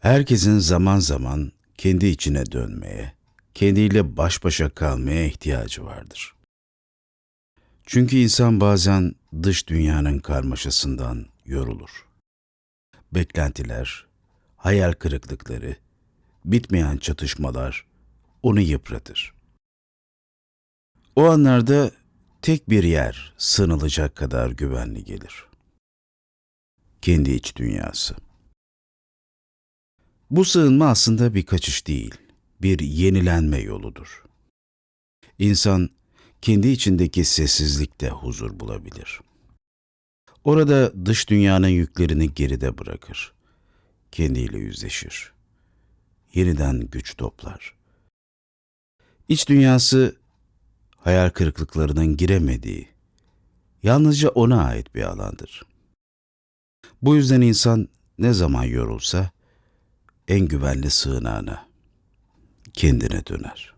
Herkesin zaman zaman kendi içine dönmeye, kendiyle baş başa kalmaya ihtiyacı vardır. Çünkü insan bazen dış dünyanın karmaşasından yorulur. Beklentiler, hayal kırıklıkları, bitmeyen çatışmalar onu yıpratır. O anlarda tek bir yer sığınılacak kadar güvenli gelir. Kendi iç dünyası. Bu sığınma aslında bir kaçış değil, bir yenilenme yoludur. İnsan kendi içindeki sessizlikte huzur bulabilir. Orada dış dünyanın yüklerini geride bırakır. Kendiyle yüzleşir. Yeniden güç toplar. İç dünyası hayal kırıklıklarının giremediği, yalnızca ona ait bir alandır. Bu yüzden insan ne zaman yorulsa en güvenli sığınağına, kendine döner.